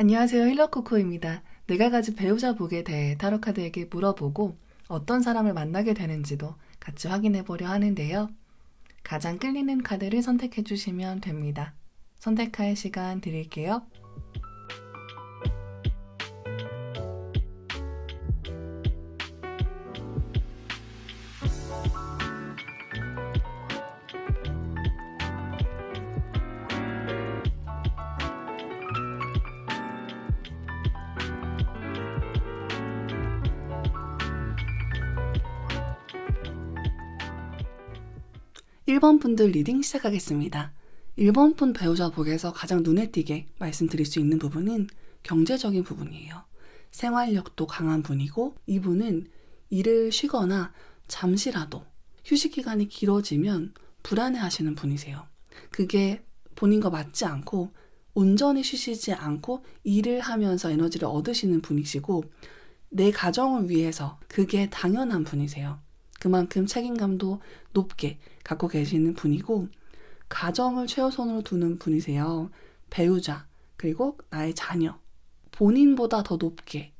안녕하세요. 힐러코코입니다. 내가 가진 배우자 복에 대해 타로카드에게 물어보고 어떤 사람을 만나게 되는지도 같이 확인해 보려 하는데요. 가장 끌리는 카드를 선택해 주시면 됩니다. 선택할 시간 드릴게요. 일번 분들 리딩 시작하겠습니다. 1번 분 배우자 복에서 가장 눈에 띄게 말씀드릴 수 있는 부분은 경제적인 부분이에요. 생활력도 강한 분이고 이분은 일을 쉬거나 잠시라도 휴식 기간이 길어지면 불안해 하시는 분이세요. 그게 본인과 맞지 않고 온전히 쉬시지 않고 일을 하면서 에너지를 얻으시는 분이시고 내 가정을 위해서 그게 당연한 분이세요. 그만큼 책임감도 높게 갖고 계시는 분이고 가정을 최우선으로 두는 분이세요. 배우자, 그리고 나의 자녀. 본인보다 더 높게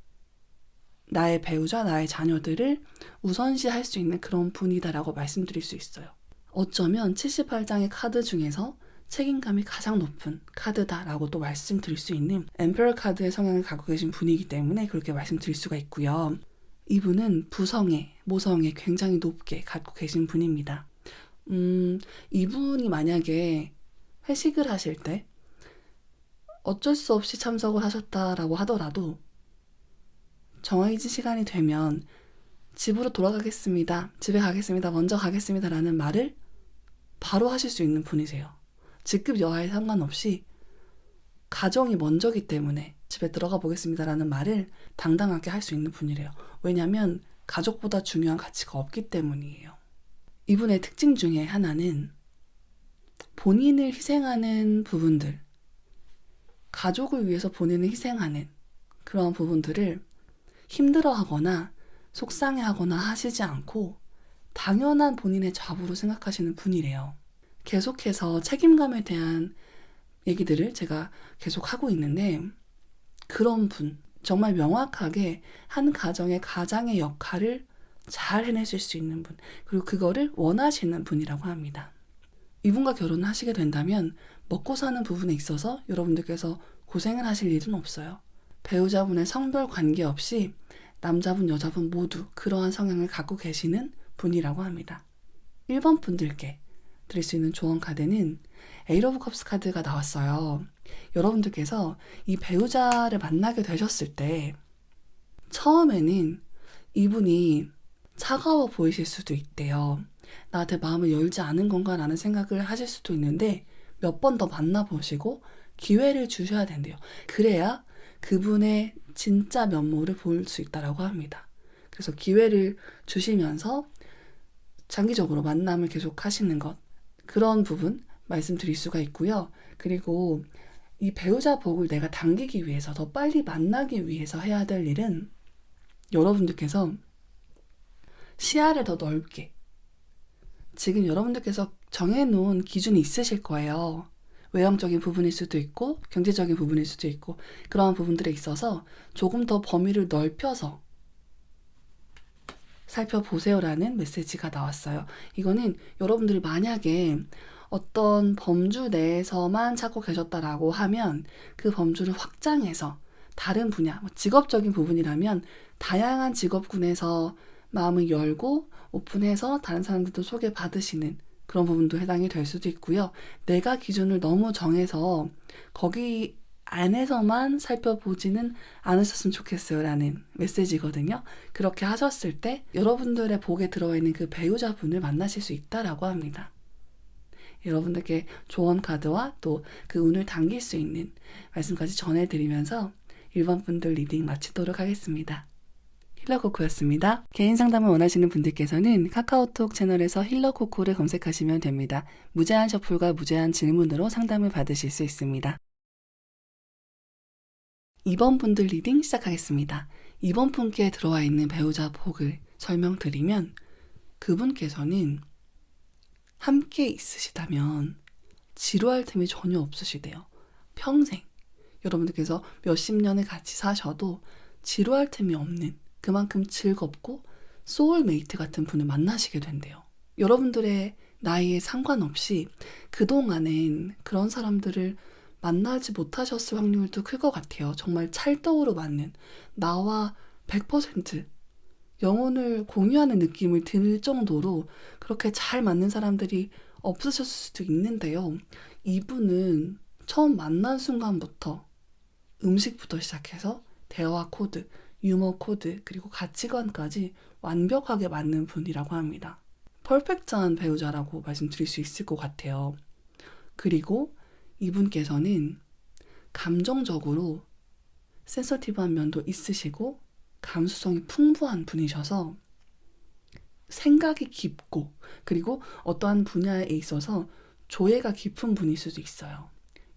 나의 배우자, 나의 자녀들을 우선시 할 수 있는 그런 분이다라고 말씀드릴 수 있어요. 어쩌면 78장의 카드 중에서 책임감이 가장 높은 카드다라고 또 말씀드릴 수 있는 엠페러 카드의 성향을 갖고 계신 분이기 때문에 그렇게 말씀드릴 수가 있고요. 이분은 부성애, 모성애 굉장히 높게 갖고 계신 분입니다. 음, 이분이 만약에 회식을 하실 때 어쩔 수 없이 참석을 하셨다라고 하더라도 정해진 시간이 되면 집으로 돌아가겠습니다. 집에 가겠습니다. 먼저 가겠습니다. 라는 말을 바로 하실 수 있는 분이세요. 직급 여하에 상관없이 가정이 먼저기 때문에 집에 들어가 보겠습니다. 라는 말을 당당하게 할 수 있는 분이래요. 왜냐하면 가족보다 중요한 가치가 없기 때문이에요. 이분의 특징 중에 하나는 본인을 희생하는 부분들, 가족을 위해서 본인을 희생하는 그런 부분들을 힘들어 하거나 속상해 하거나 하시지 않고 당연한 본인의 자부로 생각하시는 분이래요. 계속해서 책임감에 대한 얘기들을 제가 계속 하고 있는데 그런 분, 정말 명확하게 한 가정의 가장의 역할을 잘 해내실 수 있는 분, 그리고 그거를 원하시는 분이라고 합니다. 이분과 결혼을 하시게 된다면 먹고 사는 부분에 있어서 여러분들께서 고생을 하실 일은 없어요. 배우자분의 성별 관계없이 남자분, 여자분 모두 그러한 성향을 갖고 계시는 분이라고 합니다. 1번 분들께 드릴 수 있는 조언 카드는 에이 오브 컵스 카드가 나왔어요. 여러분들께서 이 배우자를 만나게 되셨을 때 처음에는 이분이 차가워 보이실 수도 있대요. 나한테 마음을 열지 않은 건가 라는 생각을 하실 수도 있는데 몇 번 더 만나보시고 기회를 주셔야 된대요. 그래야 그분의 진짜 면모를 볼 수 있다라고 합니다. 그래서 기회를 주시면서 장기적으로 만남을 계속 하시는 것 그런 부분 말씀드릴 수가 있고요. 그리고 이 배우자 복을 내가 당기기 위해서 더 빨리 만나기 위해서 해야 될 일은 여러분들께서 시야를 더 넓게 지금 여러분들께서 정해놓은 기준이 있으실 거예요. 외형적인 부분일 수도 있고 경제적인 부분일 수도 있고 그러한 부분들에 있어서 조금 더 범위를 넓혀서 살펴보세요라는 메시지가 나왔어요. 이거는 여러분들이 만약에 어떤 범주 내에서만 찾고 계셨다라고 하면 그 범주를 확장해서 다른 분야, 뭐 직업적인 부분이라면 다양한 직업군에서 마음을 열고 오픈해서 다른 사람들도 소개받으시는 그런 부분도 해당이 될 수도 있고요. 내가 기준을 너무 정해서 거기 안에서만 살펴보지는 않으셨으면 좋겠어요. 라는 메시지거든요. 그렇게 하셨을 때 여러분들의 복에 들어와 있는 그 배우자분을 만나실 수 있다라고 합니다. 여러분들께 조언 카드와 또 그 운을 당길 수 있는 말씀까지 전해드리면서 1번 분들 리딩 마치도록 하겠습니다. 힐러코코였습니다. 개인 상담을 원하시는 분들께서는 카카오톡 채널에서 힐러코코를 검색하시면 됩니다. 무제한 셔플과 무제한 질문으로 상담을 받으실 수 있습니다. 2번 분들 리딩 시작하겠습니다. 이번 분께 들어와 있는 배우자 복을 설명드리면 그분께서는 함께 있으시다면 지루할 틈이 전혀 없으시대요. 평생 여러분들께서 몇십 년을 같이 사셔도 지루할 틈이 없는 그만큼 즐겁고 소울메이트 같은 분을 만나시게 된대요. 여러분들의 나이에 상관없이 그동안엔 그런 사람들을 만나지 못하셨을 확률도 클 것 같아요. 정말 찰떡으로 맞는 나와 100% 영혼을 공유하는 느낌을 들 정도로 그렇게 잘 맞는 사람들이 없으셨을 수도 있는데요. 이분은 처음 만난 순간부터 음식부터 시작해서 대화 코드, 유머 코드, 그리고 가치관까지 완벽하게 맞는 분이라고 합니다. 퍼펙트한 배우자라고 말씀드릴 수 있을 것 같아요. 그리고 이분께서는 감정적으로 센서티브한 면도 있으시고 감수성이 풍부한 분이셔서 생각이 깊고 그리고 어떠한 분야에 있어서 조예가 깊은 분일 수도 있어요.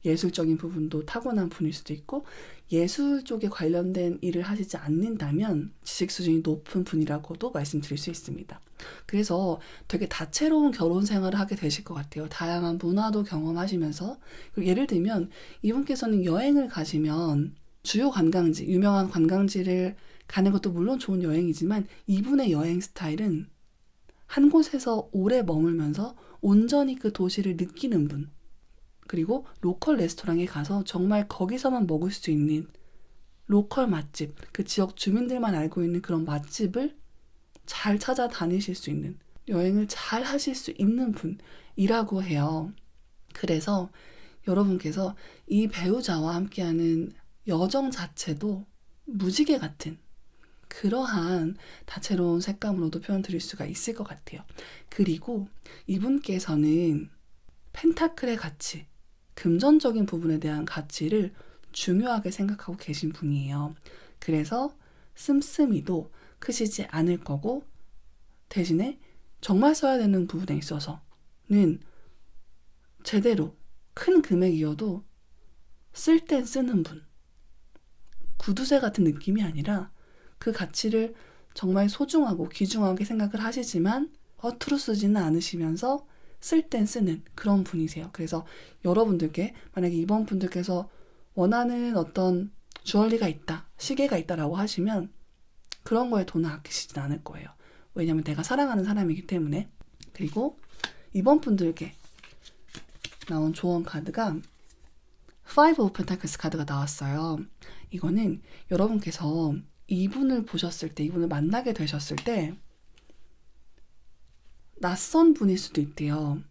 예술적인 부분도 타고난 분일 수도 있고 예술 쪽에 관련된 일을 하시지 않는다면 지식 수준이 높은 분이라고도 말씀드릴 수 있습니다. 그래서 되게 다채로운 결혼 생활을 하게 되실 것 같아요. 다양한 문화도 경험하시면서 예를 들면 이분께서는 여행을 가시면 주요 관광지, 유명한 관광지를 가는 것도 물론 좋은 여행이지만 이분의 여행 스타일은 한 곳에서 오래 머물면서 온전히 그 도시를 느끼는 분. 그리고 로컬 레스토랑에 가서 정말 거기서만 먹을 수 있는 로컬 맛집, 그 지역 주민들만 알고 있는 그런 맛집을 잘 찾아다니실 수 있는, 여행을 잘 하실 수 있는 분이라고 해요. 그래서 여러분께서 이 배우자와 함께하는 여정 자체도 무지개 같은 그러한 다채로운 색감으로도 표현 드릴 수가 있을 것 같아요. 그리고 이분께서는 펜타클의 가치, 금전적인 부분에 대한 가치를 중요하게 생각하고 계신 분이에요. 그래서 씀씀이도 크시지 않을 거고 대신에 정말 써야 되는 부분에 있어서는 제대로 큰 금액이어도 쓸 땐 쓰는 분. 구두쇠 같은 느낌이 아니라 그 가치를 정말 소중하고 귀중하게 생각을 하시지만 허투루 쓰지는 않으시면서 쓸 땐 쓰는 그런 분이세요. 그래서 여러분들께 만약에 이번 분들께서 원하는 어떤 주얼리가 있다, 시계가 있다라고 하시면 그런 거에 돈을 아끼시진 않을 거예요. 왜냐면 내가 사랑하는 사람이기 때문에. 그리고 이번 분들께 나온 조언 카드가 Five of Pentacles 카드가 나왔어요. 이거는 여러분께서 이분을 보셨을 때, 이분을 만나게 되셨을 때, 낯선 분일 수도 있대요.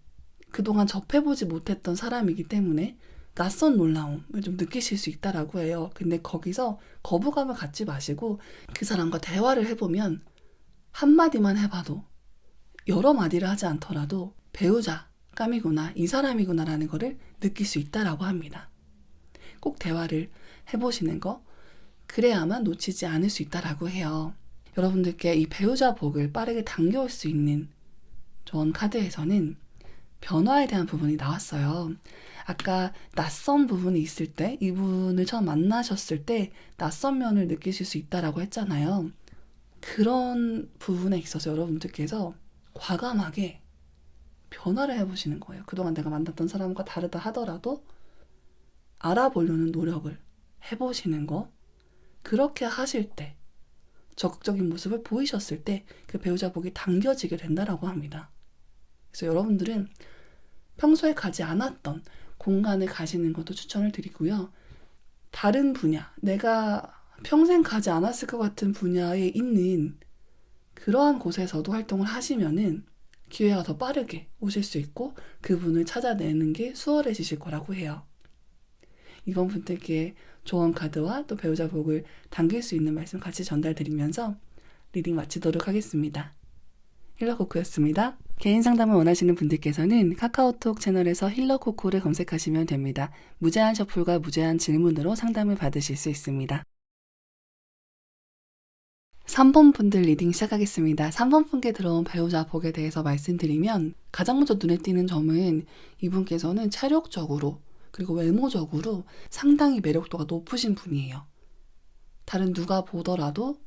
그동안 접해보지 못했던 사람이기 때문에 낯선 놀라움을 좀 느끼실 수 있다라고 해요. 근데 거기서 거부감을 갖지 마시고 그 사람과 대화를 해보면 한마디만 해봐도 여러 마디를 하지 않더라도 배우자, 감이구나, 이 사람이구나라는 거를 느낄 수 있다라고 합니다. 꼭 대화를 해보시는 거, 그래야만 놓치지 않을 수 있다라고 해요. 여러분들께 이 배우자 복을 빠르게 당겨올 수 있는 조언 카드에서는 변화에 대한 부분이 나왔어요. 아까 낯선 부분이 있을 때, 이분을 처음 만나셨을 때 낯선 면을 느끼실 수 있다라고 했잖아요. 그런 부분에 있어서 여러분들께서 과감하게 변화를 해보시는 거예요. 그동안 내가 만났던 사람과 다르다 하더라도 알아보려는 노력을 해보시는 거. 그렇게 하실 때, 적극적인 모습을 보이셨을 때 그 배우자 복이 당겨지게 된다라고 합니다. 그래서 여러분들은 평소에 가지 않았던 공간에 가시는 것도 추천을 드리고요. 다른 분야, 내가 평생 가지 않았을 것 같은 분야에 있는 그러한 곳에서도 활동을 하시면은 기회가 더 빠르게 오실 수 있고 그분을 찾아내는 게 수월해지실 거라고 해요. 이번 분들께 조언 카드와 또 배우자 복을 당길 수 있는 말씀 같이 전달드리면서 리딩 마치도록 하겠습니다. 힐러코코였습니다. 개인 상담을 원하시는 분들께서는 카카오톡 채널에서 힐러코코를 검색하시면 됩니다. 무제한 셔플과 무제한 질문으로 상담을 받으실 수 있습니다. 3번 분들 리딩 시작하겠습니다. 3번 분께 들어온 배우자 복에 대해서 말씀드리면 가장 먼저 눈에 띄는 점은 이분께서는 체력적으로 그리고 외모적으로 상당히 매력도가 높으신 분이에요. 다른 누가 보더라도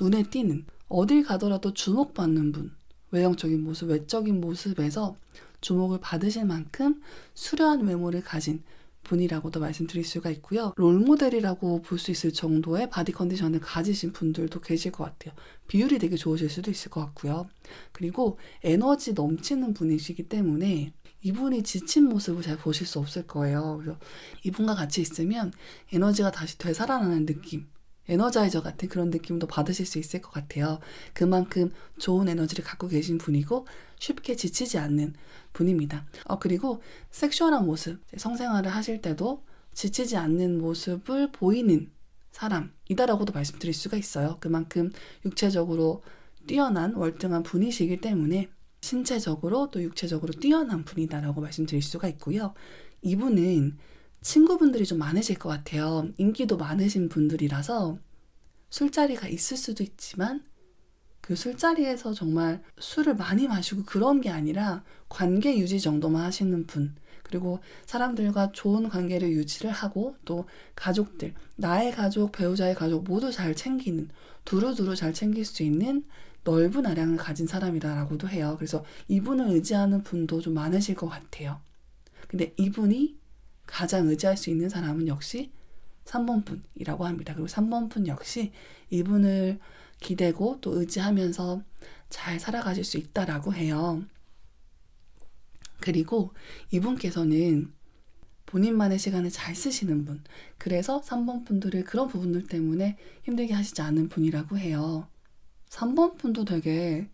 눈에 띄는 어딜 가더라도 주목받는 분 외형적인 모습, 외적인 모습에서 주목을 받으실 만큼 수려한 외모를 가진 분이라고도 말씀드릴 수가 있고요. 롤모델이라고 볼 수 있을 정도의 바디 컨디션을 가지신 분들도 계실 것 같아요. 비율이 되게 좋으실 수도 있을 것 같고요. 그리고 에너지 넘치는 분이시기 때문에 이분이 지친 모습을 잘 보실 수 없을 거예요. 그래서 이분과 같이 있으면 에너지가 다시 되살아나는 느낌, 에너자이저 같은 그런 느낌도 받으실 수 있을 것 같아요. 그만큼 좋은 에너지를 갖고 계신 분이고 쉽게 지치지 않는 분입니다. 어, 그리고 섹슈얼한 모습, 성생활을 하실 때도 지치지 않는 모습을 보이는 사람이다라고도 말씀드릴 수가 있어요. 그만큼 육체적으로 뛰어난 월등한 분이시기 때문에 신체적으로 또 육체적으로 뛰어난 분이다라고 말씀드릴 수가 있고요. 이분은 친구분들이 좀 많으실 것 같아요. 인기도 많으신 분들이라서 술자리가 있을 수도 있지만 그 술자리에서 정말 술을 많이 마시고 그런 게 아니라 관계 유지 정도만 하시는 분. 그리고 사람들과 좋은 관계를 유지를 하고 또 가족들, 나의 가족, 배우자의 가족 모두 잘 챙기는, 두루두루 잘 챙길 수 있는 넓은 아량을 가진 사람이다라고도 해요. 그래서 이분을 의지하는 분도 좀 많으실 것 같아요. 근데 이분이 가장 의지할 수 있는 사람은 역시 3번 분이라고 합니다. 그리고 3번 분 역시 이분을 기대고 또 의지하면서 잘 살아가실 수 있다라고 해요. 그리고 이분께서는 본인만의 시간을 잘 쓰시는 분. 그래서 3번 분들을 그런 부분들 때문에 힘들게 하시지 않는 분이라고 해요. 3번 분도 되게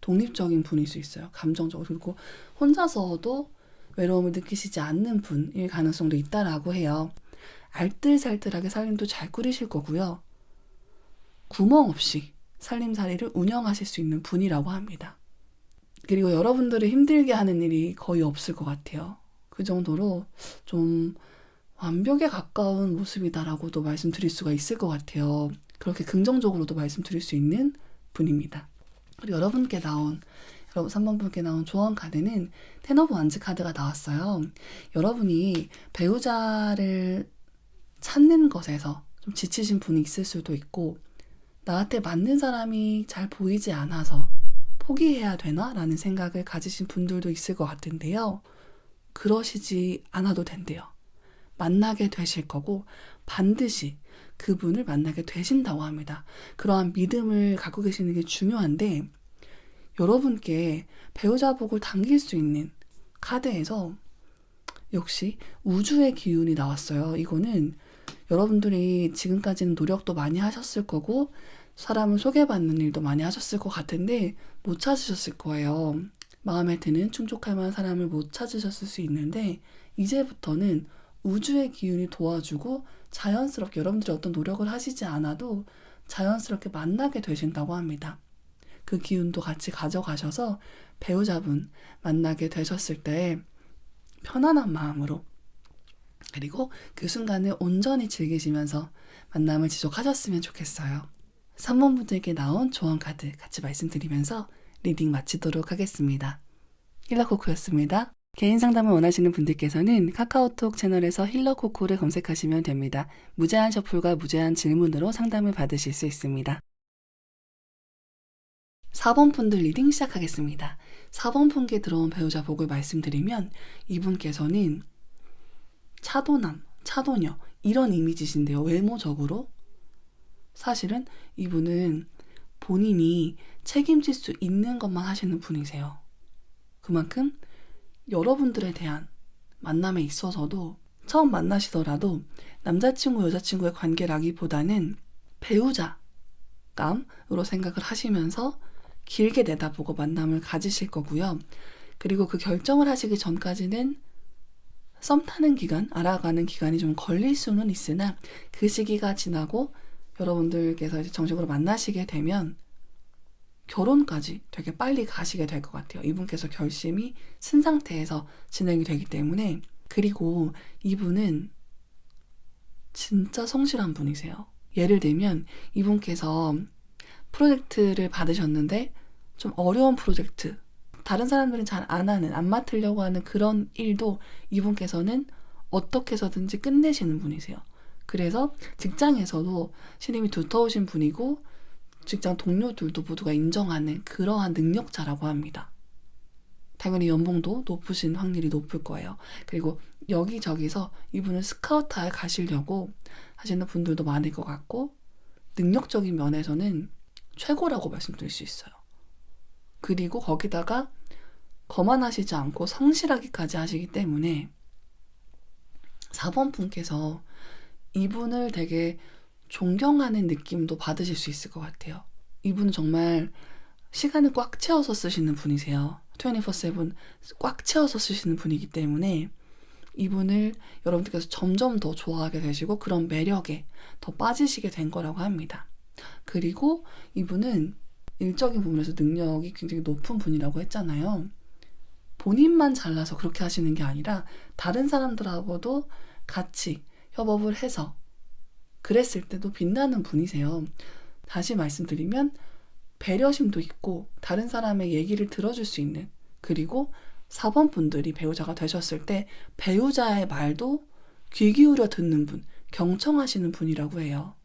독립적인 분일 수 있어요. 감정적으로. 그리고 혼자서도 외로움을 느끼시지 않는 분일 가능성도 있다라고 해요. 알뜰살뜰하게 살림도 잘 꾸리실 거고요. 구멍 없이 살림살이를 운영하실 수 있는 분이라고 합니다. 그리고 여러분들을 힘들게 하는 일이 거의 없을 것 같아요. 그 정도로 좀 완벽에 가까운 모습이다라고도 말씀드릴 수가 있을 것 같아요. 그렇게 긍정적으로도 말씀드릴 수 있는 분입니다. 그리고 여러분께 나온 여러분 3번 분께 나온 조언 카드는 텐 오브 완즈 카드가 나왔어요. 여러분이 배우자를 찾는 것에서 좀 지치신 분이 있을 수도 있고 나한테 맞는 사람이 잘 보이지 않아서 포기해야 되나? 라는 생각을 가지신 분들도 있을 것 같은데요. 그러시지 않아도 된대요. 만나게 되실 거고 반드시 그분을 만나게 되신다고 합니다. 그러한 믿음을 갖고 계시는 게 중요한데 여러분께 배우자 복을 당길 수 있는 카드에서 역시 우주의 기운이 나왔어요. 이거는 여러분들이 지금까지는 노력도 많이 하셨을 거고 사람을 소개받는 일도 많이 하셨을 것 같은데 못 찾으셨을 거예요. 마음에 드는 충족할 만한 사람을 못 찾으셨을 수 있는데 이제부터는 우주의 기운이 도와주고 자연스럽게 여러분들이 어떤 노력을 하시지 않아도 자연스럽게 만나게 되신다고 합니다. 그 기운도 같이 가져가셔서 배우자분 만나게 되셨을 때 편안한 마음으로 그리고 그 순간을 온전히 즐기시면서 만남을 지속하셨으면 좋겠어요. 3번 분들께 나온 조언 카드 같이 말씀드리면서 리딩 마치도록 하겠습니다. 힐러코코였습니다. 개인 상담을 원하시는 분들께서는 카카오톡 채널에서 힐러코코를 검색하시면 됩니다. 무제한 셔플과 무제한 질문으로 상담을 받으실 수 있습니다. 4번 분들 리딩 시작하겠습니다. 4번 분께 들어온 배우자 복을 말씀드리면 이분께서는 차도남, 차도녀 이런 이미지신데요. 외모적으로 사실은 이분은 본인이 책임질 수 있는 것만 하시는 분이세요. 그만큼 여러분들에 대한 만남에 있어서도 처음 만나시더라도 남자친구, 여자친구의 관계라기보다는 배우자감으로 생각을 하시면서 길게 내다보고 만남을 가지실 거고요. 그리고 그 결정을 하시기 전까지는 썸 타는 기간, 알아가는 기간이 좀 걸릴 수는 있으나 그 시기가 지나고 여러분들께서 이제 정식으로 만나시게 되면 결혼까지 되게 빨리 가시게 될 것 같아요. 이분께서 결심이 쓴 상태에서 진행이 되기 때문에 그리고 이분은 진짜 성실한 분이세요. 예를 들면 이분께서 프로젝트를 받으셨는데 좀 어려운 프로젝트 다른 사람들은 잘 안 하는 안 맡으려고 하는 그런 일도 이분께서는 어떻게 해서든지 끝내시는 분이세요. 그래서 직장에서도 신임이 두터우신 분이고 직장 동료들도 모두가 인정하는 그러한 능력자라고 합니다. 당연히 연봉도 높으신 확률이 높을 거예요. 그리고 여기저기서 이분을 스카우트하에 가시려고 하시는 분들도 많을 것 같고 능력적인 면에서는 최고라고 말씀드릴 수 있어요. 그리고 거기다가 거만하시지 않고 성실하기까지 하시기 때문에 4번 분께서 이분을 되게 존경하는 느낌도 받으실 수 있을 것 같아요. 이분은 정말 시간을 꽉 채워서 쓰시는 분이세요. 24/7 꽉 채워서 쓰시는 분이기 때문에 이분을 여러분들께서 점점 더 좋아하게 되시고 그런 매력에 더 빠지시게 된 거라고 합니다. 그리고 이분은 일적인 부분에서 능력이 굉장히 높은 분이라고 했잖아요. 본인만 잘나서 그렇게 하시는 게 아니라 다른 사람들하고도 같이 협업을 해서 그랬을 때도 빛나는 분이세요. 다시 말씀드리면 배려심도 있고 다른 사람의 얘기를 들어줄 수 있는 그리고 4번 분들이 배우자가 되셨을 때 배우자의 말도 귀 기울여 듣는 분, 경청하시는 분이라고 해요.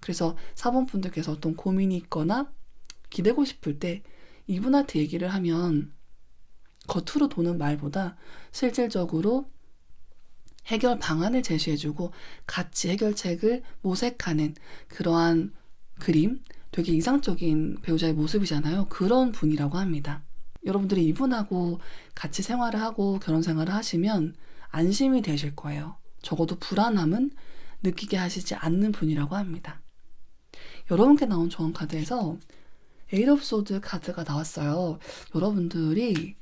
그래서 4번 분들께서 어떤 고민이 있거나 기대고 싶을 때 이분한테 얘기를 하면 겉으로 도는 말보다 실질적으로 해결 방안을 제시해주고 같이 해결책을 모색하는 그러한 그림, 되게 이상적인 배우자의 모습이잖아요. 그런 분이라고 합니다. 여러분들이 이분하고 같이 생활을 하고 결혼 생활을 하시면 안심이 되실 거예요. 적어도 불안함은 느끼게 하시지 않는 분이라고 합니다. 여러분께 나온 조언 카드에서 에이럽 소드 카드가 나왔어요. 여러분들이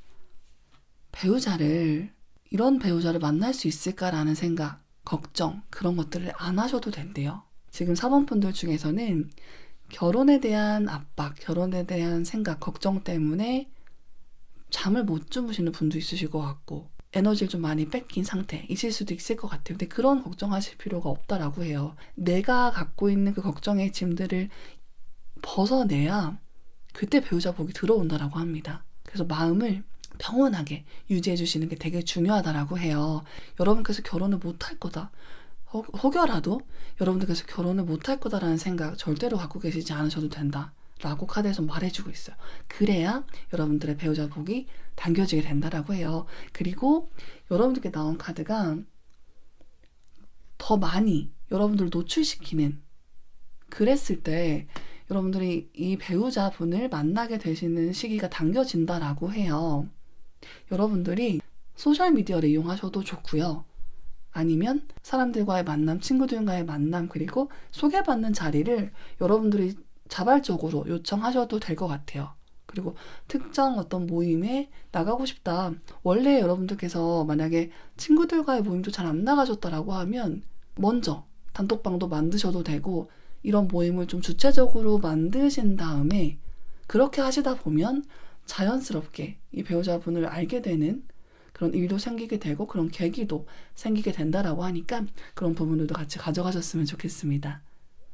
배우자를 이런 배우자를 만날 수 있을까라는 생각, 걱정 그런 것들을 안 하셔도 된대요. 지금 4번 분들 중에서는 결혼에 대한 압박, 결혼에 대한 생각, 걱정 때문에 잠을 못 주무시는 분도 있으실 것 같고 에너지를 좀 많이 뺏긴 상태이실 수도 있을 것 같아요. 근데 그런 걱정하실 필요가 없다라고 해요. 내가 갖고 있는 그 걱정의 짐들을 벗어내야 그때 배우자 복이 들어온다라고 합니다. 그래서 마음을 평온하게 유지해 주시는 게 되게 중요하다라고 해요. 여러분께서 결혼을 못 할 거다. 혹- 혹여라도 여러분들께서 결혼을 못 할 거다라는 생각 절대로 갖고 계시지 않으셔도 된다. 라고 카드에서 말해주고 있어요. 그래야 여러분들의 배우자 복이 당겨지게 된다라고 해요. 그리고 여러분들께 나온 카드가 더 많이 여러분들을 노출시키는 그랬을 때 여러분들이 이 배우자분을 만나게 되시는 시기가 당겨진다라고 해요. 여러분들이 소셜미디어를 이용하셔도 좋고요. 아니면 사람들과의 만남, 친구들과의 만남, 그리고 소개받는 자리를 여러분들이 자발적으로 요청하셔도 될 것 같아요. 그리고 특정 어떤 모임에 나가고 싶다. 원래 여러분들께서 만약에 친구들과의 모임도 잘 안 나가셨다라고 하면 먼저 단톡방도 만드셔도 되고 이런 모임을 좀 주체적으로 만드신 다음에 그렇게 하시다 보면 자연스럽게 이 배우자분을 알게 되는 그런 일도 생기게 되고 그런 계기도 생기게 된다라고 하니까 그런 부분들도 같이 가져가셨으면 좋겠습니다.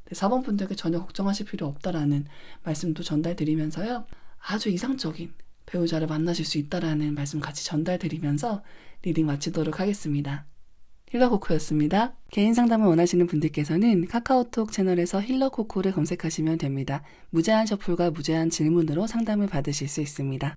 네, 4번 분들께 전혀 걱정하실 필요 없다라는 말씀도 전달드리면서요. 아주 이상적인 배우자를 만나실 수 있다라는 말씀 같이 전달드리면서 리딩 마치도록 하겠습니다. 힐러코코였습니다. 개인 상담을 원하시는 분들께서는 카카오톡 채널에서 힐러코코를 검색하시면 됩니다. 무제한 셔플과 무제한 질문으로 상담을 받으실 수 있습니다.